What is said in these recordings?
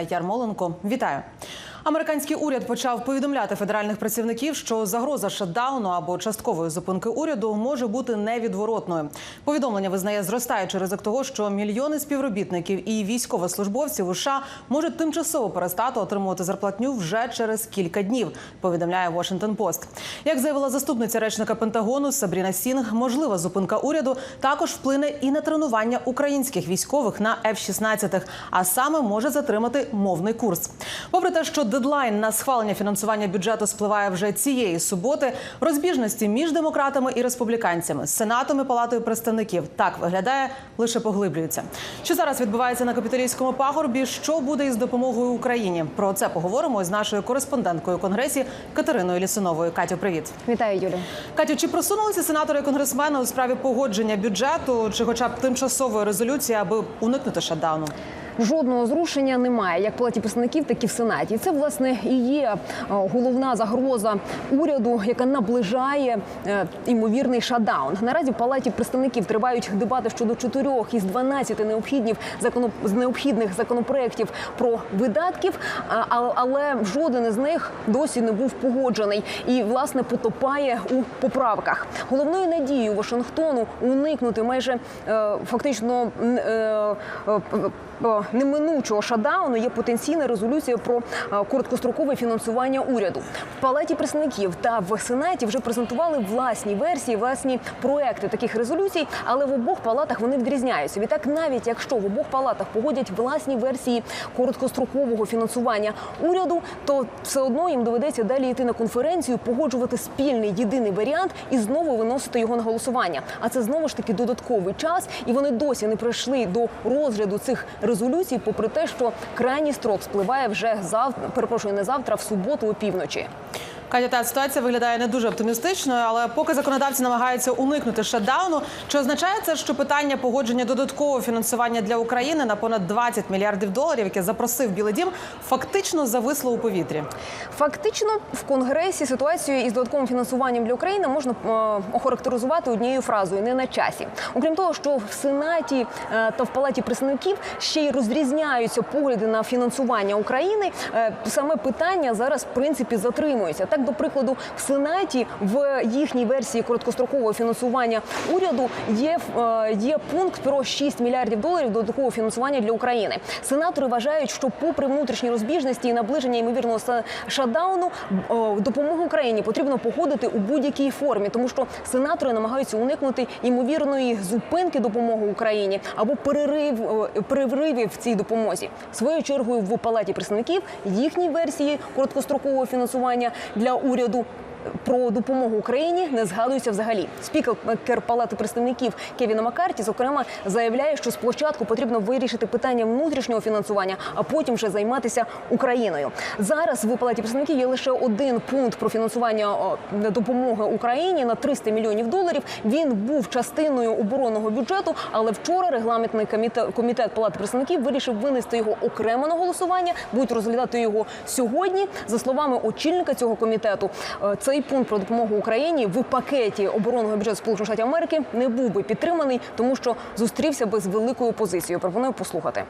Ярмоленко, вітаю. Американський уряд почав повідомляти федеральних працівників, що загроза шатдауну або часткової зупинки уряду може бути невідворотною. Повідомлення визнає зростаючий ризик того, що мільйони співробітників і військовослужбовців у США можуть тимчасово перестати отримувати зарплатню вже через кілька днів. Повідомляє Washington Post. Як заявила заступниця речника Пентагону Сабріна Сінг, можлива зупинка уряду також вплине і на тренування українських військових на F-16, а саме може затримати мовний курс. Попри те, що дедлайн на схвалення фінансування бюджету спливає вже цієї суботи, розбіжності між демократами і республіканцями, сенатом і палатою представників так виглядає лише поглиблюються. Що зараз відбувається на капітолійському пагорбі? Що буде із допомогою Україні? Про це поговоримо з нашою кореспонденткою конгресі Катериною Лісуновою. Катю, привіт. Вітаю, Юлі. Катю, чи просунулися сенатори і конгресмени у справі погодження бюджету чи, хоча б тимчасової резолюції, аби уникнути шатдауну? Жодного зрушення немає як в палаті представників, так і в сенаті. Це власне і є е, головна загроза уряду, яка наближає е, імовірний шатдаун. Наразі в палаті представників тривають дебати щодо чотирьох із 12 необхідних необхідних законопроєктів про видатків, але жоден із них досі не був погоджений і власне потопає у поправках. Головною надією Вашингтону уникнути майже е, фактично е, е, неминучого шатдауну є потенційна резолюція про е, короткострокове фінансування уряду. В палаті представників та в сенаті вже презентували власні версії, власні проекти таких резолюцій, але в обох палатах вони відрізняються. Відтак, навіть якщо в обох палатах погодять власні версії короткострокового фінансування уряду, то все одно їм доведеться далі йти на конференцію, погоджувати спільний єдиний варіант і знову виносити його на голосування. А це знову ж таки додатковий час, і вони досі не прийшли до розгляду цих резолюцій, попри те, що крайній строк спливає вже завтра. Перепрошую, не завтра, в суботу опівночі. Катя, та ситуація виглядає не дуже оптимістичною, але поки законодавці намагаються уникнути шатдауну, чи означає це, що питання погодження додаткового фінансування для України на понад 20 мільярдів доларів, яке запросив Білий Дім, фактично зависло у повітрі? Фактично в конгресі ситуацію із додатковим фінансуванням для України можна е, охарактеризувати однією фразою не на часі. Окрім того, що в сенаті е, та в палаті представників ще й розрізняються погляди на фінансування України. е, саме питання зараз в принципі затримується. Так, до прикладу, в сенаті в їхній версії короткострокового фінансування уряду є, е, є пункт про 6 мільярдів доларів додаткового фінансування для України. Сенатори вважають, що попри внутрішні розбіжності і наближення ймовірного шатдауну, допомогу Україні потрібно походити у будь-якій формі, тому що сенатори намагаються уникнути ймовірної зупинки допомоги Україні або перерив переривів в цій допомозі. Своєю чергою в палаті представників їхні версії короткострокового фінансування для уряду. Про допомогу Україні не згадується взагалі. Спікер Палати представників Кевіна Маккарті, зокрема, заявляє, що спочатку потрібно вирішити питання внутрішнього фінансування, а потім вже займатися Україною. Зараз в Палаті представників є лише один пункт про фінансування допомоги Україні на 300 мільйонів доларів. Він був частиною оборонного бюджету, але вчора регламентний комітет, комітет Палати представників вирішив винести його окремо на голосування. Будуть розглядати його сьогодні. За словами очільника цього комітету, е, цей пункт про допомогу Україні в пакеті оборонного бюджету Сполучених Штатів Америки не був би підтриманий, тому що зустрівся би з великою позицією. Пропоную послухати.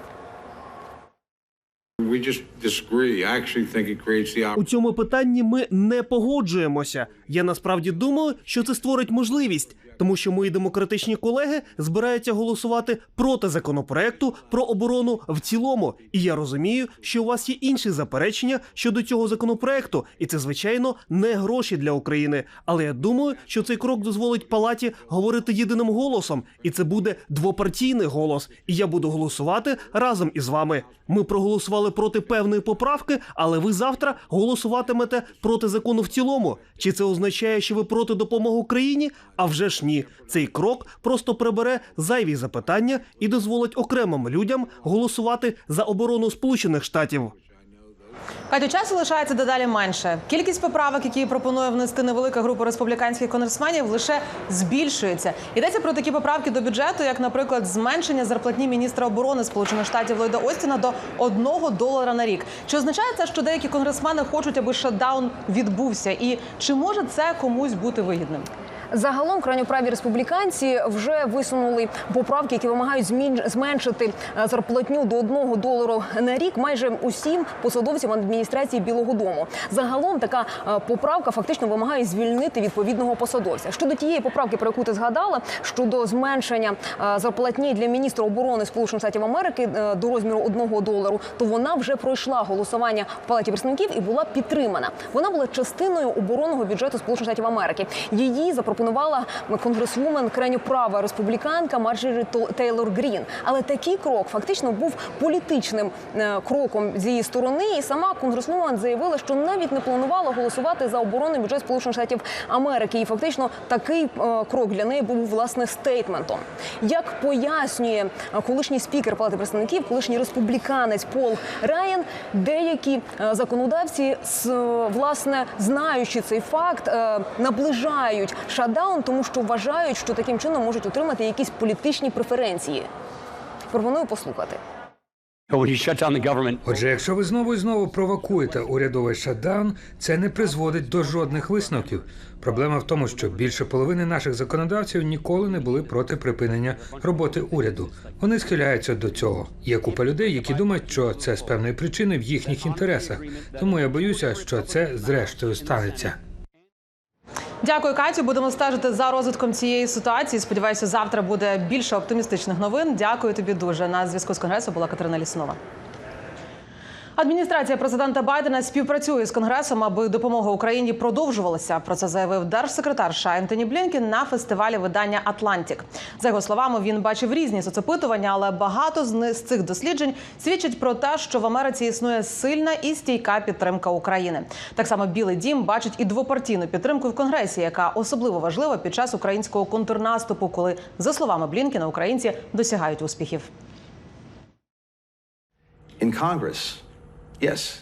У цьому питанні ми не погоджуємося. Я насправді думаю, що це створить можливість, тому що мої демократичні колеги збираються голосувати проти законопроекту про оборону в цілому. І я розумію, що у вас є інші заперечення щодо цього законопроекту, і це звичайно не гроші для України. Але я думаю, що цей крок дозволить палаті говорити єдиним голосом, і це буде двопартійний голос. І я буду голосувати разом із вами. Ми проголосували проти певної поправки, але ви завтра голосуватимете проти закону в цілому. Чи це означає, що ви проти допомоги Україні? А вже ж ні. Цей крок просто прибере зайві запитання і дозволить окремим людям голосувати за оборону Сполучених Штатів. Катю, часу лишається дедалі менше. Кількість поправок, які пропонує внести невелика група республіканських конгресменів, лише збільшується. Йдеться про такі поправки до бюджету, як, наприклад, зменшення зарплатні міністра оборони Сполучених Штатів Ллойда Остіна до 1 долара на рік. Чи означає це, що деякі конгресмени хочуть, аби шатдаун відбувся? І чи може це комусь бути вигідним? Загалом крайньоправі республіканці вже висунули поправки, які вимагають зменшити е, зарплатню до 1 долару на рік майже усім посадовцям адміністрації Білого Дому. Загалом така е, поправка фактично вимагає звільнити відповідного посадовця. Щодо тієї поправки, про яку ти згадала, щодо зменшення е, зарплатні для міністра оборони Сполучених Штатів Америки до розміру 1 долару, то вона вже пройшла голосування в палаті представників і була підтримана. Вона була частиною оборонного бюджету Сполучених Штатів Америки. Її запропонувала конгресвумен крайньо права республіканка Марджорі Тейлор Грін. Але такий крок фактично був політичним е, кроком з її сторони. І сама конгресвумен заявила, що навіть не планувала голосувати за оборонний бюджет Сполучених Штатів Америки. І фактично такий е, крок для неї був власне стейтментом. Як пояснює е, колишній спікер Палати представників, колишній республіканець Пол Райан, деякі законодавці з власне знаючи цей факт, наближають шатдаун, тому що вважають, що таким чином можуть отримати якісь політичні преференції. Пропоную послухати. Government, Отже, якщо ви знову і знову провокуєте урядовий шатдаун, це не призводить до жодних висновків. Проблема в тому, що більше половини наших законодавців ніколи не були проти припинення роботи уряду. Вони схиляються до цього. Є купа людей, які думають, що це з певної причини в їхніх інтересах. Тому я боюся, що це зрештою станеться. Дякую, Катю. Будемо стежити за розвитком цієї ситуації. Сподіваюся, завтра буде більше оптимістичних новин. Дякую тобі дуже. На зв'язку з конгресу була Катерина Ліснова. Адміністрація президента Байдена співпрацює з конгресом, аби допомога Україні продовжувалася. Про це заявив держсекретар США Ентоні Блінкен на фестивалі видання Атлантік. За його словами, він бачив різні соцопитування, але багато з цих досліджень свідчить про те, що в Америці існує сильна і стійка підтримка України. Так само Білий Дім бачить і двопартійну підтримку в конгресі, яка особливо важлива під час українського контрнаступу, коли за словами Блінкена українці досягають успіхів. In Congress,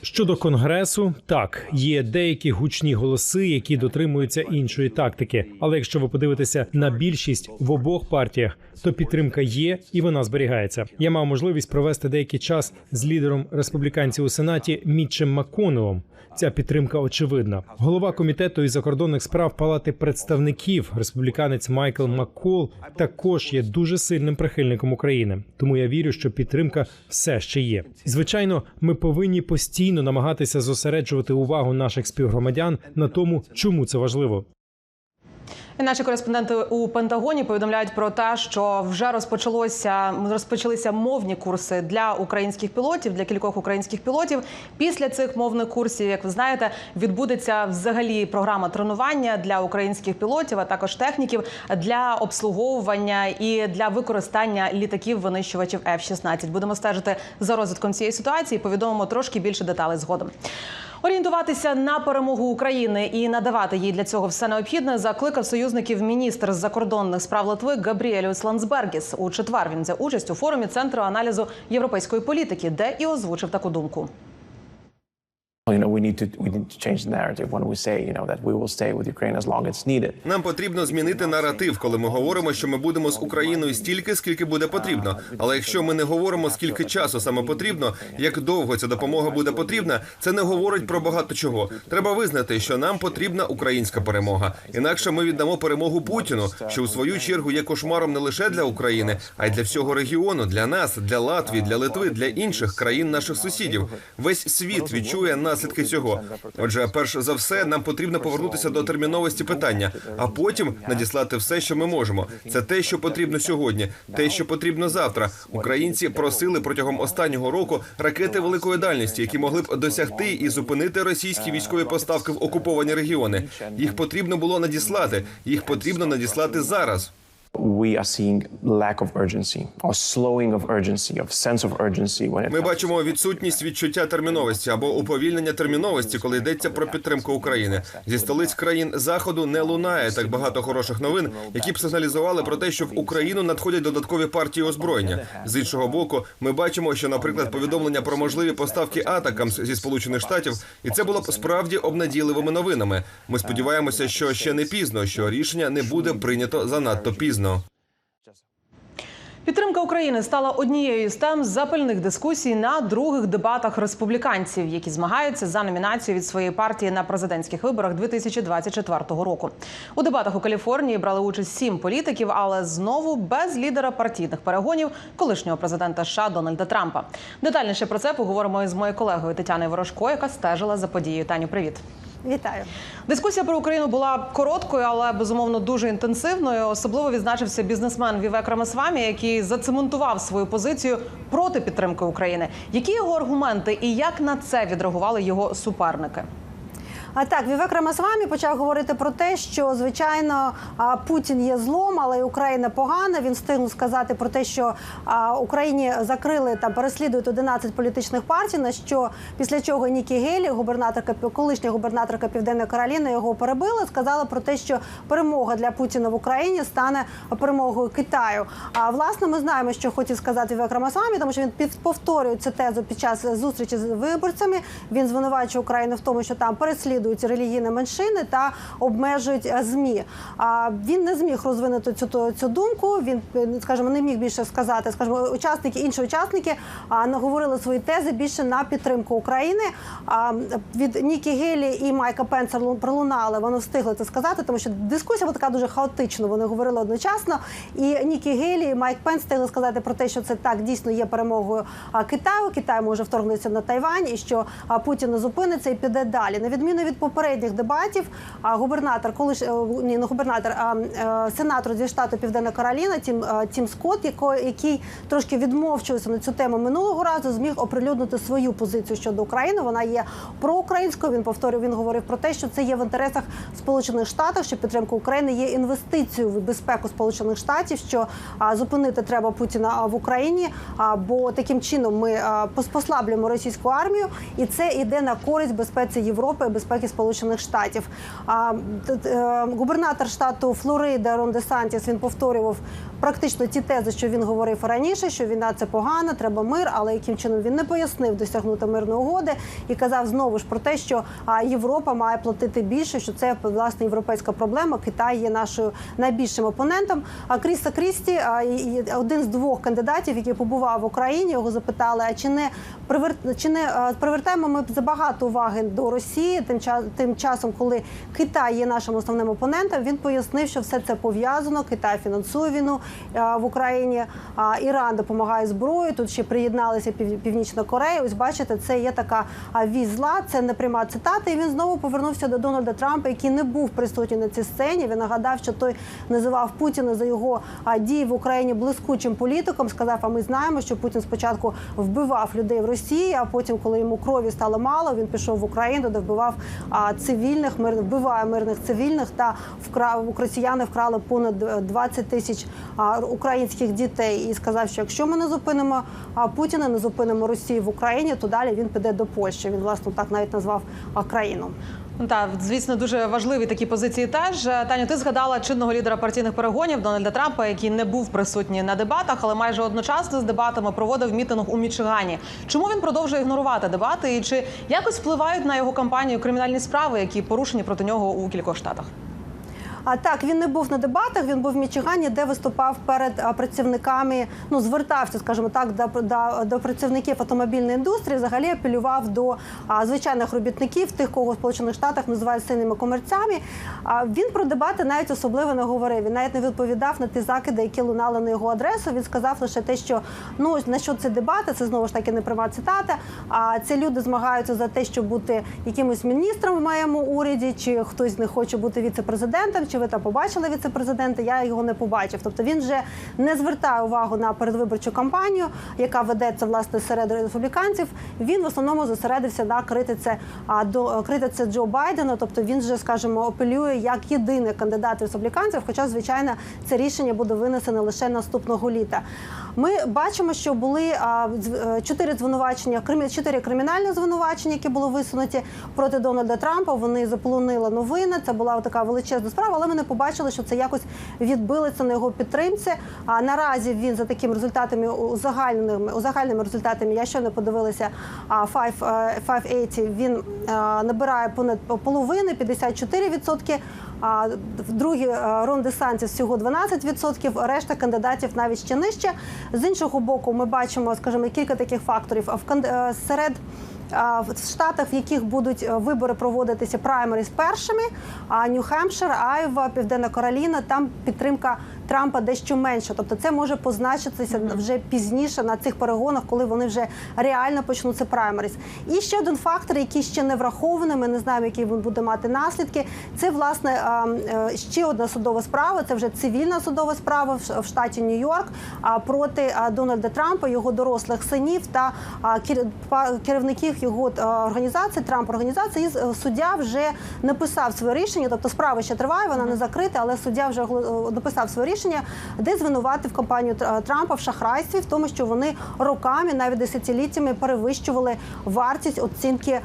Щодо конгресу, так є деякі гучні голоси, які дотримуються іншої тактики. Але якщо ви подивитеся на більшість в обох партіях, то підтримка є і вона зберігається. Я мав можливість провести деякий час з лідером республіканців у сенаті Мітчем Макконелом. Ця підтримка очевидна. Голова комітету із закордонних справ Палати представників, республіканець Майкл Маккол, також є дуже сильним прихильником України. Тому я вірю, що підтримка все ще є. Звичайно, ми повинні постійно намагатися зосереджувати увагу наших співгромадян на тому, чому це важливо. І Наші кореспонденти у Пентагоні повідомляють про те, що вже розпочалося розпочалися мовні курси для українських пілотів, для кількох українських пілотів. Після цих мовних курсів, як ви знаєте, відбудеться взагалі програма тренування для українських пілотів, а також техніків для обслуговування і для використання літаків винищувачів F-16. Будемо стежити за розвитком цієї ситуації. Повідомимо трошки більше деталей згодом. Орієнтуватися на перемогу України і надавати їй для цього все необхідне закликав союзників міністр закордонних справ Литви Габріеліус Ландсбергіс. У четвер він взяв участь у форумі центру аналізу європейської політики, де і озвучив таку думку. Нам потрібно змінити наратив, коли ми говоримо, що ми будемо з Україною стільки, скільки буде потрібно. Але якщо ми не говоримо, скільки часу саме потрібно, як довго ця допомога буде потрібна, це не говорить про багато чого. Треба визнати, що нам потрібна українська перемога. Інакше ми віддамо перемогу Путіну, що у свою чергу є кошмаром не лише для України, а й для всього регіону, для нас, для Латвії, для Литви, для інших країн наших сусідів. Весь світ відчує наслідки цього. Отже, перш за все, нам потрібно повернутися до терміновості питання, а потім надіслати все, що ми можемо. Це те, що потрібно сьогодні, те, що потрібно завтра. Українці просили протягом останнього року ракети великої дальності, які могли б досягти і зупинити російські військові поставки в окуповані регіони. Їх потрібно було надіслати. Їх потрібно надіслати зараз. We are seeing lack of urgency or slowing of urgency, of sense of urgency when it Ми бачимо відсутність відчуття терміновості або уповільнення терміновості, коли йдеться про підтримку України. Зі столиць країн заходу не лунає так багато хороших новин, які б сигналізували про те, що в Україну надходять додаткові партії озброєння. З іншого боку, ми бачимо, що, наприклад, повідомлення про можливі поставки атакамс зі сполучених штатів, і це було б справді обнадійливими новинами. Ми сподіваємося, що ще не пізно, що рішення не буде прийнято занадто пізно. Підтримка України стала однією з тем запальних дискусій на других дебатах республіканців, які змагаються за номінацію від своєї партії на президентських виборах 2024 року. У дебатах у Каліфорнії брали участь сім політиків, але знову без лідера партійних перегонів колишнього президента США Дональда Трампа. Детальніше про це поговоримо із моєю колегою Тетяною Ворожко, яка стежила за подією. Таню, привіт. Вітаю. Дискусія про Україну була короткою, але безумовно дуже інтенсивною. Особливо відзначився бізнесмен Вівек Рамасвамі, який зацементував свою позицію проти підтримки України. Які його аргументи і як на це відреагували його суперники? А так, Вівек Рамасвамі почав говорити про те, що звичайно Путін є злом, але й Україна погана. Він встигнув сказати про те, що Україні закрили та переслідують 11 політичних партій. На що після чого Нікі Гелі, губернаторка колишня губернаторка Південної Кароліни, його перебила. Сказала про те, що перемога для Путіна в Україні стане перемогою Китаю. А власне, ми знаємо, що хотів сказати Вівек Рамасвамі, тому що він повторює цю тезу під час зустрічі з виборцями. Він звинувачує Україну в тому, що там переслідують релігійні меншини та обмежують е, змі. А він не зміг розвинути цю цю думку. Він е, скажімо, не міг більше сказати. Скажімо, учасники інші учасники наговорили свої тези більше на підтримку України. А від Нікі Гелі і Майка Пенса пролунали. Вони встигли це сказати, тому що дискусія була така дуже хаотична. Вони говорили одночасно. І Нікі Гелі і Майк Пенс встигли сказати про те, що це так дійсно є перемогою Китаю. Китай може вторгнутися на Тайвань, і що Путін не зупиниться і піде далі. На відміну від попередніх дебатів, губернатор, колиш е, ні, не губернатор, а е, сенатор зі штату Південна Кароліна, Тім е, Тім Скотт, яко- який трошки відмовчувався на цю тему минулого разу, зміг оприлюднити свою позицію щодо України. Вона є проукраїнською. Він повторював, він говорив про те, що це є в інтересах Сполучених Штатів, що підтримка України є інвестицією в безпеку Сполучених Штатів, що зупинити треба Путіна в Україні, бо таким чином ми послаблюємо російську армію, і це йде на користь безпеці Європи безпеки Сполучених Штатів. А, е, губернатор штату Флорида Рон Де Сантіс він повторював практично ті тези, що він говорив раніше, що війна це погано, треба мир, але яким чином він не пояснив досягнути мирної угоди і казав знову ж про те, що Європа має платити більше, що це власне європейська проблема. Китай є нашою найбільшим опонентом. А Кріста Крісті, один з двох кандидатів, який побував в Україні, його запитали: а чи не привер... чи не привертаємо ми забагато уваги до Росії? Тим ча... тим часом, коли Китай є нашим основним опонентом, він пояснив, що все це пов'язано. Китай фінансує війну в Україні, Іран допомагає зброєю. Тут ще приєдналися Пів... Північна Корея. Ось бачите, це є така а, вісь зла. Це не пряма цитата. І він знову повернувся до Дональда Трампа, який не був присутній на цій сцені. Він нагадав, що той називав Путіна за його дії в Україні блискучим політиком. Сказав, а ми знаємо, що Путін спочатку вбивав людей в Росії, а потім, коли йому крові стало мало, він пішов в Україну, де вбивав цивільних, мир вбиває мирних цивільних та вкрав росіяни вкрали понад е, 20 тисяч а, українських дітей. І сказав, що якщо ми не зупинимо Путіна, не зупинимо Росію в Україні, то далі він піде до Польщі. Він власне так навіть назвав країну. Ну, Так, звісно, дуже важливі такі позиції. Теж Е, Таню, ти згадала чинного лідера партійних перегонів Дональда Трампа, який не був присутній на дебатах, але майже одночасно з дебатами проводив мітинг у Мічигані. Чому він продовжує ігнорувати дебати? І чи якось впливають на його кампанію кримінальні справи, які порушені проти нього у кількох штатах? А так він не був на дебатах. Він був в Мічигані, де виступав перед працівниками. Ну звертався, скажімо так, до, до, до працівників автомобільної індустрії. Взагалі апелював до а, звичайних робітників, тих, кого в Сполучених Штатах називають синими комерцями. А він про дебати навіть особливо не говорив. Він навіть не відповідав на ті закиди, які лунали на його адресу. Він сказав лише те, що ну на що це дебати, це знову ж таки не пряма цитата. А ці люди змагаються за те, щоб бути якимось міністром в моєму уряді, чи хтось не хоче бути віце-президентом. Чи ви там побачили віце-президента? Я його не побачив. Тобто він вже не звертає увагу на передвиборчу кампанію, яка ведеться власне серед республіканців. Він в основному зосередився на критиці а, до критиці Джо Байдена. Тобто він вже, скажімо, апелює як єдиний кандидат республіканців. Хоча, звичайно, це рішення буде винесено лише наступного літа. Ми бачимо, що були е, чотири звинувачення, чотири кримінальні звинувачення, які були висунуті проти Дональда Трампа. Вони заполонили новини. Це була така величезна справа, але ми не побачили, що це якось відбилося на його підтримці. А наразі він за такими результатами узагальненими узагальними результатами. Я ще не подивилася. А 5, е, 580, він е, набирає понад половини 54%. А в другі ронди санкцій всього 12%, решта кандидатів навіть ще нижче. З іншого боку, ми бачимо, скажімо, кілька таких факторів. В кан- е, серед в штатах, в яких будуть е, вибори проводитися праймеріс першими, а Нью-Хемпшир, Айва, Південна Кароліна, там підтримка Трампа дещо менша. Тобто це може позначитися вже пізніше на цих перегонах, коли вони вже реально почнуться праймеріс. І ще один фактор, який ще не врахований, ми не знаємо, які він буде мати наслідки. Це власне е, ще одна судова справа. Це вже цивільна судова справа в штаті Нью-Йорк проти Дональда Трампа, його дорослих синів та керівників його організації, Трамп організації. І з- суддя вже написав своє рішення. Тобто справа ще триває, вона не закрита, але суддя вже написав своє рішення, де звинуватив компанію Тр- Трампа в шахрайстві, в тому, що вони роками, навіть десятиліттями перевищували вартість оцінки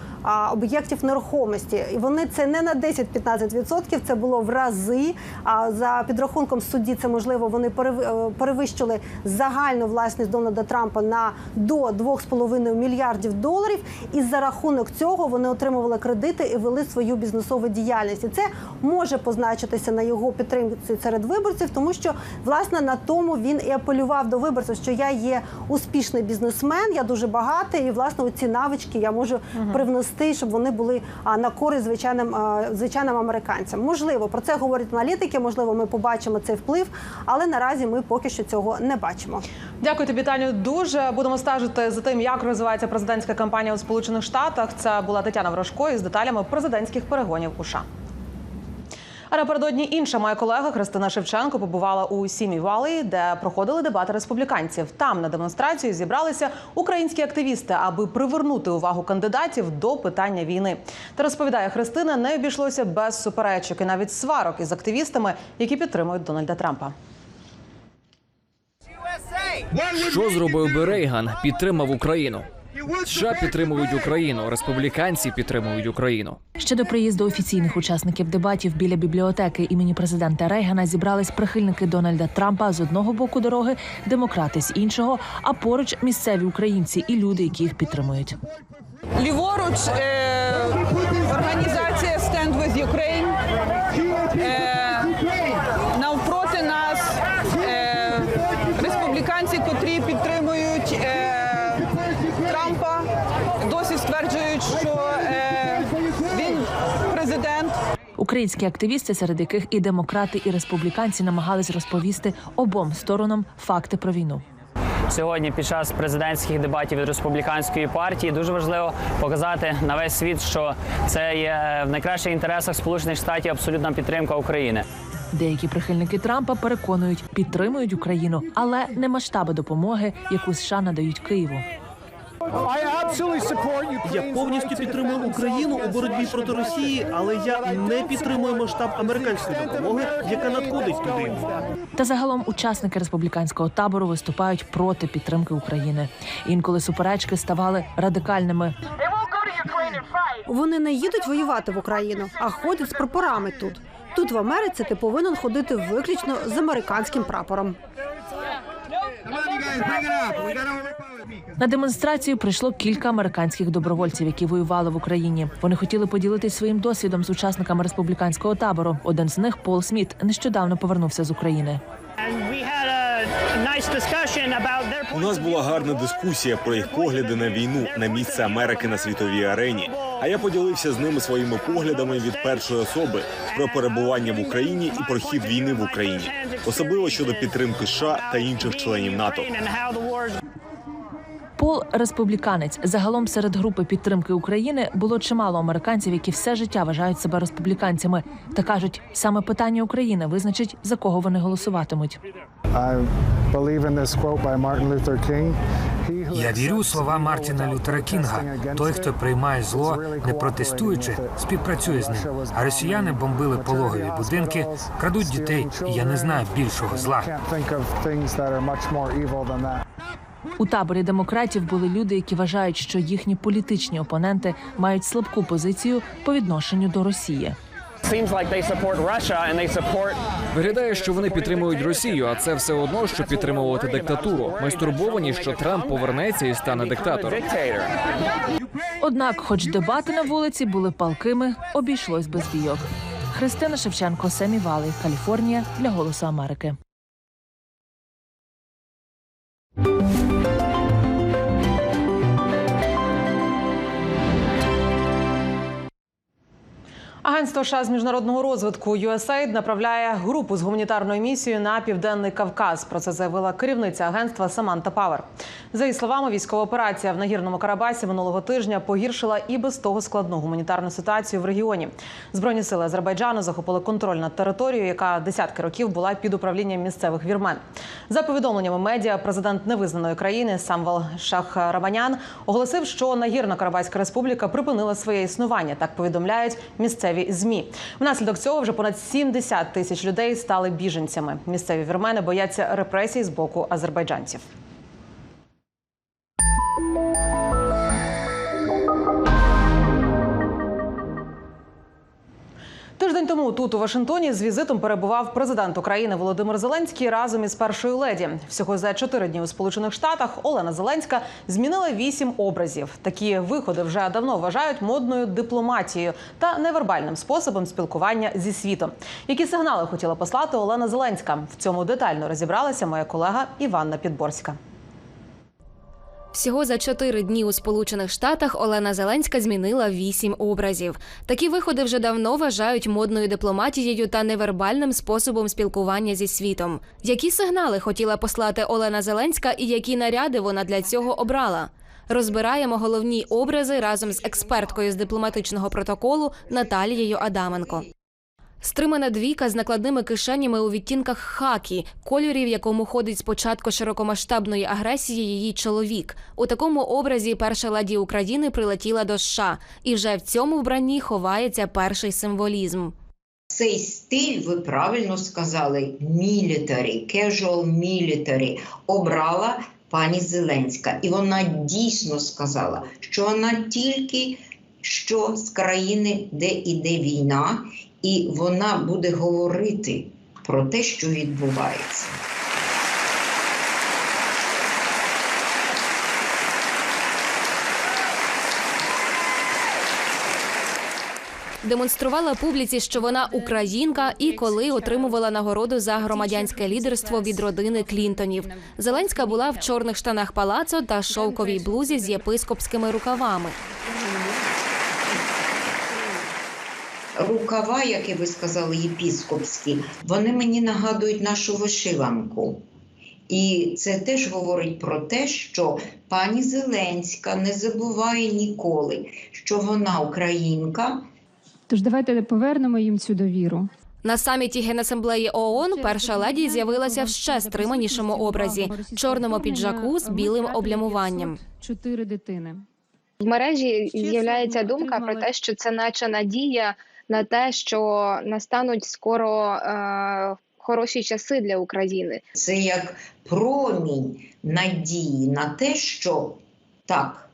об'єктів нерухомості. І вони це не на 10-15%, це було в рази. А за підрахунком судді, це можливо вони е, перевищили загальну власність Дональда Трампа на до 2,5 мільярдів доларів. І за рахунок цього вони отримували кредити і вели свою бізнесову діяльність. І це може позначитися на його підтримці серед виборців, тому що власне на тому він і апелював до виборців, що я є успішний бізнесмен, я дуже багатий, і власне ці навички я можу привнести, щоб вони були на користь звичайним звичайним американцям. Можливо, про це говорять аналітики. Можливо, ми побачимо цей вплив, але наразі ми поки що цього не бачимо. Дякую тобі, Таню. Дуже будемо стежити за тим, як розвивається президентська кампанія у Сполучених Штатах. Це була Тетяна Ворожко із деталями президентських перегонів у США. А напередодні інша моя колега Христина Шевченко побувала у Сімі Валії, де проходили дебати республіканців. Там на демонстрацію зібралися українські активісти, аби привернути увагу кандидатів до питання війни. Та розповідає Христина, не обійшлося без суперечок і навіть сварок із активістами, які підтримують Дональда Трампа. Що зробив би Рейган? Підтримав Україну. США підтримують Україну, республіканці підтримують Україну. Ще до приїзду офіційних учасників дебатів біля бібліотеки імені президента Рейгана зібрались прихильники Дональда Трампа з одного боку дороги, демократи з іншого, а поруч місцеві українці і люди, які їх підтримують. Ліворуч е, організація Stand with Ukraine. Е, навпроти нас е, республіканці, котрі підтримують е, Трампа, досі стверджують, що е, він президент. Українські активісти, серед яких і демократи, і республіканці намагались розповісти обом сторонам факти про війну. Сьогодні під час президентських дебатів від республіканської партії дуже важливо показати на весь світ, що це є в найкращих інтересах Сполучених Штатів абсолютна підтримка України. Деякі прихильники Трампа переконують, підтримують Україну, але не масштаби допомоги, яку США надають Києву. Я повністю підтримую Україну у боротьбі проти Росії, але я не підтримую масштаб американської допомоги, яка надходить туди. Та загалом учасники республіканського табору виступають проти підтримки України. Інколи суперечки ставали радикальними. Вони не їдуть воювати в Україну, а ходять з прапорами тут. Тут в Америці ти повинен ходити виключно з американським прапором. На демонстрацію прийшло кілька американських добровольців, які воювали в Україні. Вони хотіли поділитись своїм досвідом з учасниками республіканського табору. Один з них Пол Сміт нещодавно повернувся з України. У нас була гарна дискусія про їх погляди на війну, на місце Америки на світовій арені. А я поділився з ними своїми поглядами від першої особи про перебування в Україні і про хід війни в Україні, особливо щодо підтримки США та інших членів НАТО. Пол республіканець. Загалом серед групи підтримки України було чимало американців, які все життя вважають себе республіканцями, та кажуть, саме питання України визначить за кого вони голосуватимуть. Я вірю у слова Мартіна Лютера Кінга. Той, хто приймає зло, не протестуючи, співпрацює з ним. А росіяни бомбили пологові будинки, крадуть дітей, і я не знаю більшого зла. У таборі демократів були люди, які вважають, що їхні політичні опоненти мають слабку позицію по відношенню до Росії. Виглядає, що вони підтримують Росію, а це все одно, що підтримувати диктатуру. Ми стурбовані, що Трамп повернеться і стане диктатором. Однак, хоч дебати на вулиці були палкими, обійшлось без бійок. Христина Шевченко, Семі Валий, Каліфорнія для Голосу Америки. Агентство США з міжнародного розвитку USAID направляє групу з гуманітарною місією на південний Кавказ. Про це заявила керівниця агентства Саманта Павер. За її словами, військова операція в нагірному Карабасі минулого тижня погіршила і без того складну гуманітарну ситуацію в регіоні. Збройні сили Азербайджану захопили контроль над територією, яка десятки років була під управлінням місцевих вірмен. За повідомленнями медіа, президент невизнаної країни Самвел Шахраманян оголосив, що нагірна Карабаська республіка припинила своє існування. Так повідомляють місцеві змі. Внаслідок цього вже понад 70 тисяч людей стали біженцями. Місцеві вірмени бояться репресій з боку азербайджанців. Тут у Вашингтоні з візитом перебував президент України Володимир Зеленський разом із першою леді. Всього за чотири дні у Сполучених Штатах Олена Зеленська змінила вісім образів. Такі виходи вже давно вважають модною дипломатією та невербальним способом спілкування зі світом. Які сигнали хотіла послати Олена Зеленська? В цьому детально розібралася моя колега Іванна Підборська. Всього за чотири дні у Сполучених Штатах Олена Зеленська змінила вісім образів. Такі виходи вже давно вважають модною дипломатією та невербальним способом спілкування зі світом. Які сигнали хотіла послати Олена Зеленська і які наряди вона для цього обрала? Розбираємо головні образи разом з експерткою з дипломатичного протоколу Наталією Адаменко. Стримана двійка з накладними кишенями у відтінках хакі, кольорі, в якому ходить спочатку широкомасштабної агресії її чоловік. У такому образі перша леді України прилетіла до США, і вже в цьому вбранні ховається перший символізм. Цей стиль, ви правильно сказали, мілітарі, casual military, обрала пані Зеленська. І вона дійсно сказала, що вона тільки що з країни, де іде війна, і вона буде говорити про те, що відбувається. Демонструвала публіці, що вона українка, і коли отримувала нагороду за громадянське лідерство від родини Клінтонів. Зеленська була в чорних штанах палацо та шовковій блузі з єпископськими рукавами. Рукава, як і ви сказали, єпіскопські, вони мені нагадують нашу вишиванку. І це теж говорить про те, що пані Зеленська не забуває ніколи, що вона українка. Тож давайте повернемо їм цю довіру. На саміті Генасамблеї ООН перша леді з'явилася в ще стриманішому образі чорному піджаку з білим облямуванням. Чотири дитини. В мережі з'являється думка про те, що це наче надія на те, що настануть скоро е, хороші часи для України. Це як промінь надії на те, що так,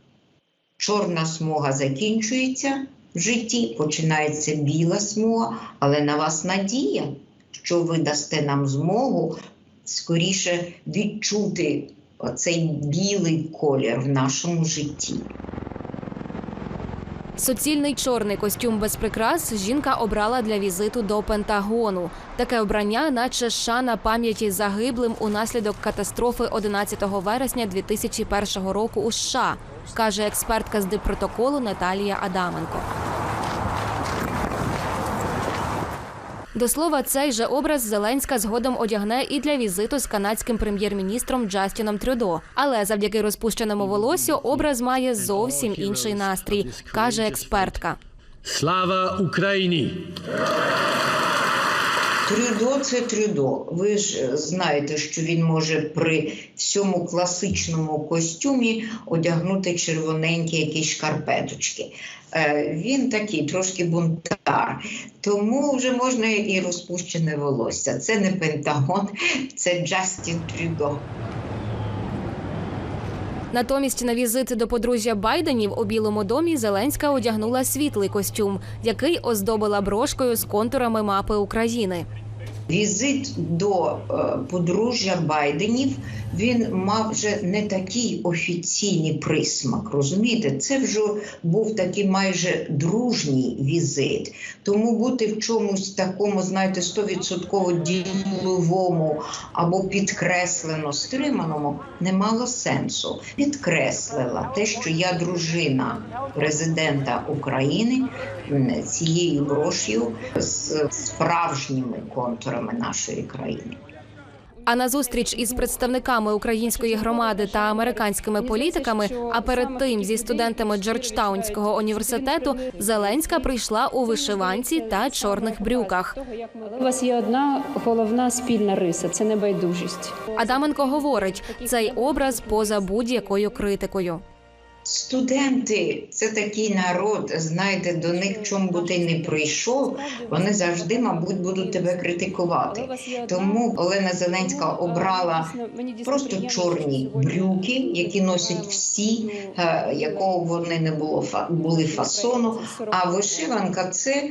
чорна смуга закінчується в житті, починається біла смуга, але на вас надія, що ви дасте нам змогу скоріше відчути оцей білий колір в нашому житті. Суцільний чорний костюм без прикрас жінка обрала для візиту до Пентагону. Таке обрання, наче шана пам'яті загиблим унаслідок катастрофи 11 вересня 2001 року у США, каже експертка з диппротоколу Наталія Адаменко. До слова, цей же образ Зеленська згодом одягне і для візиту з канадським прем'єр-міністром Джастіном Трюдо. Але завдяки розпущеному волосю образ має зовсім інший настрій, каже експертка. Слава Україні! Трюдо це трюдо. Ви ж знаєте, що він може при всьому класичному костюмі одягнути червоненькі якісь шкарпеточки. Е, Він такий трошки бунтар, тому вже можна і розпущене волосся. Це не Пентагон, це Джастін Трюдо. Натомість на візит до подружжя Байденів у Білому домі Зеленська одягнула світлий костюм, який оздобила брошкою з контурами мапи України. Візит до е, подружжя Байденів він мав вже не такий офіційний присмак. Розумієте, це вже був такий майже дружній візит. Тому бути в чомусь такому, знаєте, 100% діловому або підкреслено стриманому не мало сенсу. Підкреслила те, що я дружина президента України цією брош'ю з справжніми контурами нашої країни. А на зустріч із представниками української громади та американськими політиками, а перед тим зі студентами Джорджтаунського університету, Зеленська прийшла у вишиванці та чорних брюках. У вас є одна головна спільна риса це небайдужість. Адаменко говорить, цей образ поза будь-якою критикою. Студенти це такий народ. Знаєте, до них чом би ти не прийшов, вони завжди, мабуть, будуть тебе критикувати. Тому Олена Зеленська обрала просто чорні брюки, які носять всі, е, якого вони не було були фасону. А вишиванка це.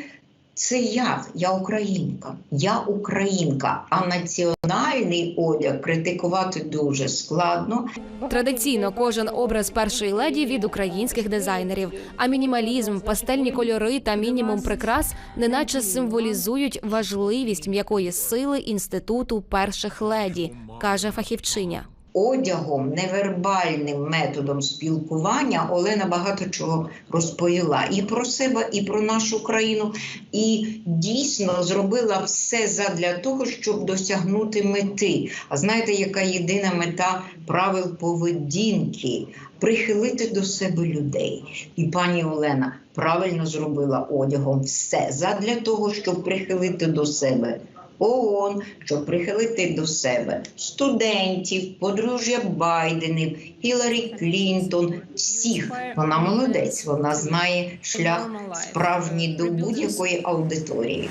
Це я, я українка, я українка. А національний одяг критикувати дуже складно. Традиційно кожен образ першої леді від українських дизайнерів. А мінімалізм, пастельні кольори та мінімум прикрас неначе символізують важливість м'якої сили інституту перших леді, каже фахівчиня. Одягом, невербальним методом спілкування Олена багато чого розповіла і про себе, і про нашу країну, і дійсно зробила все задля того, щоб досягнути мети. А знаєте, яка єдина мета правил поведінки? Прихилити до себе людей. І пані Олена правильно зробила одягом все задля того, щоб прихилити до себе ООН, щоб прихилити до себе студентів, подружжя Байденів, Гіларі Клінтон, всіх. Вона молодець, вона знає шлях справжній до будь-якої аудиторії.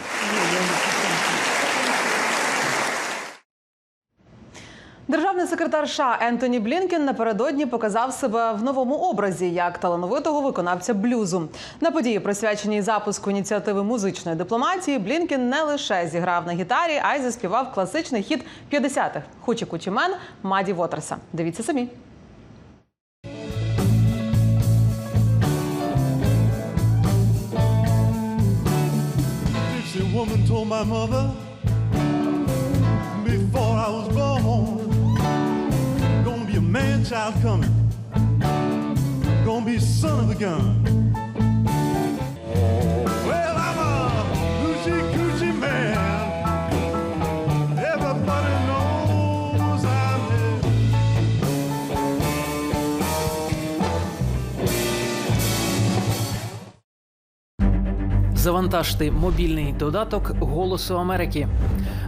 Державний секретар США Ентоні Блінкен напередодні показав себе в новому образі як талановитого виконавця блюзу. На події, присвяченій запуску ініціативи музичної дипломатії, Блінкен не лише зіграв на гітарі, а й заспівав класичний хіт 50-х «Хучі Кучі Мен» Маді Вотерса. Дивіться самі. Woman told my mother before I was born, man child coming, gonna be son of a gun. Well, I'm a hoochie coochie man. Everybody knows I'm it. Завантажте мобільний додаток Голосу Америки.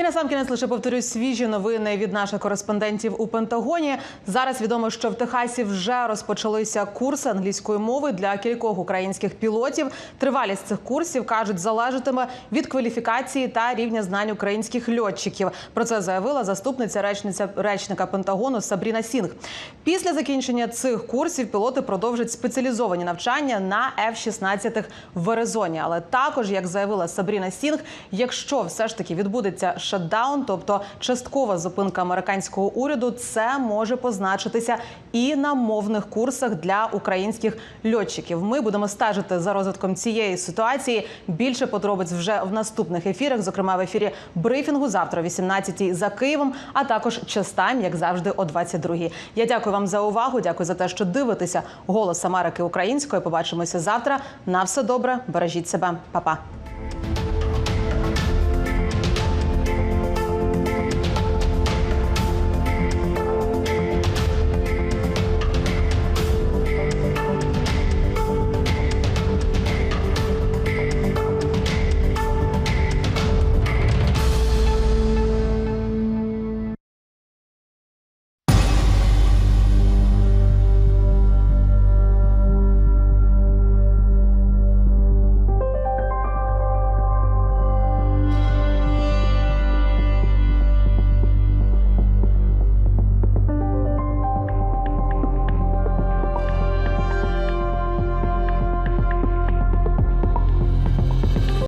І на сам кінець лише повторюсь свіжі новини від наших кореспондентів у Пентагоні. Зараз відомо, що в Техасі вже розпочалися курси англійської мови для кількох українських пілотів. Тривалість цих курсів кажуть залежатиме від кваліфікації та рівня знань українських льотчиків. Про це заявила заступниця речниця речника Пентагону Сабріна Сінг. Після закінчення цих курсів пілоти продовжать спеціалізовані навчання на F-16 в Аризоні. Але також, як заявила Сабріна Сінг, якщо все ж таки відбудеться шатдаун, тобто часткова зупинка американського уряду, це може позначитися і на мовних курсах для українських льотчиків. Ми будемо стежити за розвитком цієї ситуації. Більше подробиць вже в наступних ефірах, зокрема в ефірі брифінгу завтра, о 18-й за Києвом, а також частайм, як завжди, о 22-й. Я дякую вам за увагу. Дякую за те, що дивитеся голос Америки українською. Побачимося завтра. На все добре, бережіть себе, Па-па.